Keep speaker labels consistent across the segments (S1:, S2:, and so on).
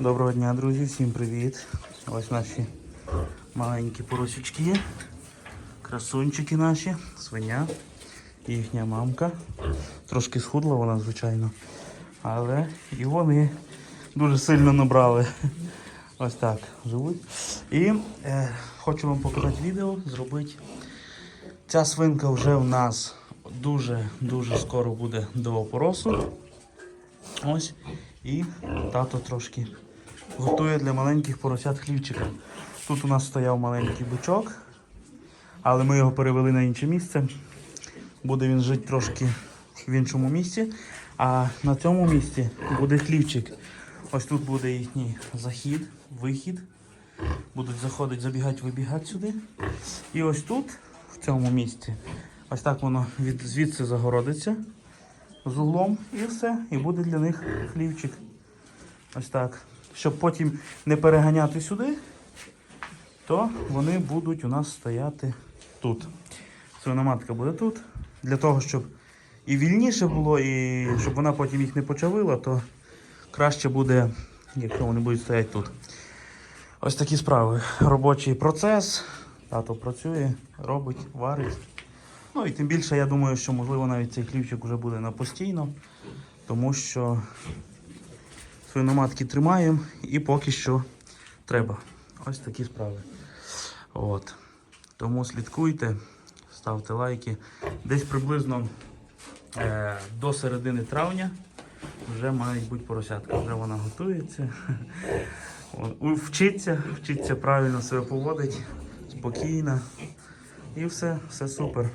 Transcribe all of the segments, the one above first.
S1: Доброго дня, друзі, всім привіт. Ось наші маленькі поросючки, красунчики наші, свиня, їхня мамка. Трошки схудла вона, звичайно. Але і вони дуже сильно набрали. Ось так живуть. І е, хочу вам показати відео, зробити. Ця свинка вже в нас дуже-дуже скоро буде до опоросу. Ось. І тато трошки готує для маленьких поросят хлівчика. Тут у нас стояв маленький бичок, але ми його перевели на інше місце. Буде він жити трошки в іншому місці. А на цьому місці буде хлівчик. Ось тут буде їхній захід, вихід. Будуть заходити, забігати, вибігати сюди. І ось тут, в цьому місці, ось так воно від, звідси загородиться з углом і все. І буде для них хлівчик. Ось так. Щоб потім не переганяти сюди, то вони будуть у нас стояти тут. Свиноматка буде тут. Для того, щоб і вільніше було, і щоб вона потім їх не почавила, то краще буде, якщо вони будуть стояти тут. Ось такі справи. Робочий процес. Тато працює, робить, варить. Ну і тим більше, я думаю, що можливо навіть цей хлівчик вже буде на постійно, тому що свиноматки тримаємо і поки що треба. Ось такі справи. От. Тому слідкуйте, ставте лайки. Десь приблизно е, до середини травня вже мають бути поросятка. Вже вона готується. Вчиться, вчиться правильно себе поводить, спокійно. І все, все супер.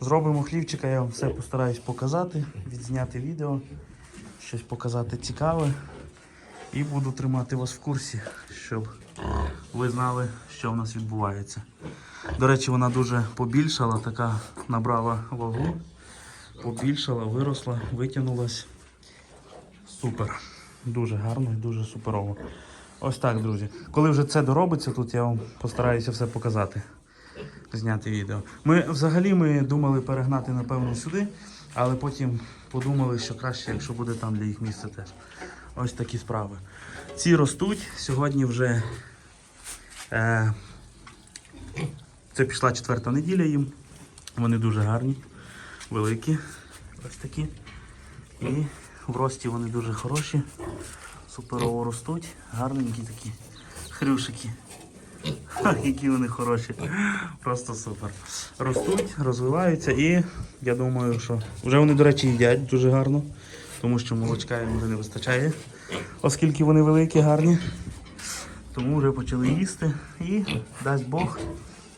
S1: Зробимо хлівчика, я вам все постараюсь показати, відзняти відео, щось показати цікаве. І буду тримати вас в курсі, щоб ви знали, що в нас відбувається. До речі, вона дуже побільшала, така набрала вагу, побільшала, виросла, витягнулась. Супер. Дуже гарно і дуже суперово. Ось так, друзі. Коли вже це доробиться, тут я вам постараюся все показати зняти відео. Ми взагалі ми думали перегнати, напевно, сюди, але потім подумали, що краще, якщо буде там для їх місце теж. Ось такі справи. Ці ростуть. Сьогодні вже е, це пішла четверта неділя їм. Вони дуже гарні, великі. Ось такі. І в рості вони дуже хороші. Суперово ростуть. Гарненькі такі хрюшики. Які вони хороші. Просто супер. Ростуть, розвиваються і я думаю, що вже вони, до речі, їдять дуже гарно, тому що молочка їм вже не вистачає, оскільки вони великі, гарні. Тому вже почали їсти і дасть Бог,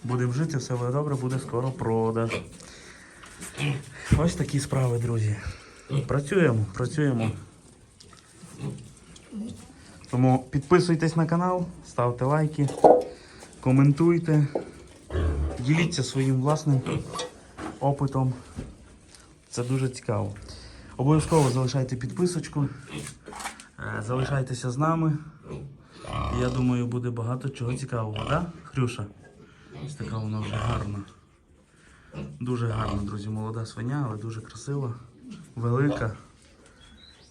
S1: будемо жити, все буде добре, буде скоро продаж. Ось такі справи, друзі. Працюємо, працюємо. Тому підписуйтесь на канал, ставте лайки, коментуйте, діліться своїм власним опитом. Це дуже цікаво. Обов'язково залишайте підписочку, е, залишайтеся з нами. Я думаю, буде багато чого цікавого, да? Хрюша? Ось така вона вже гарна. Дуже гарна, друзі, молода свиня, але дуже красива, велика.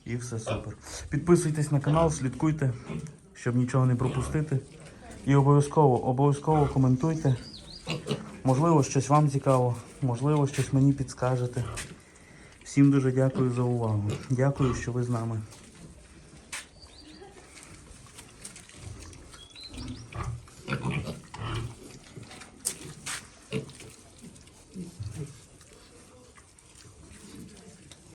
S1: І все супер. Підписуйтесь на канал, слідкуйте, щоб нічого не пропустити. І обов'язково, обов'язково коментуйте. Можливо, щось вам цікаво, можливо, щось мені підскажете. Всім дуже дякую за увагу. Дякую, що ви з нами.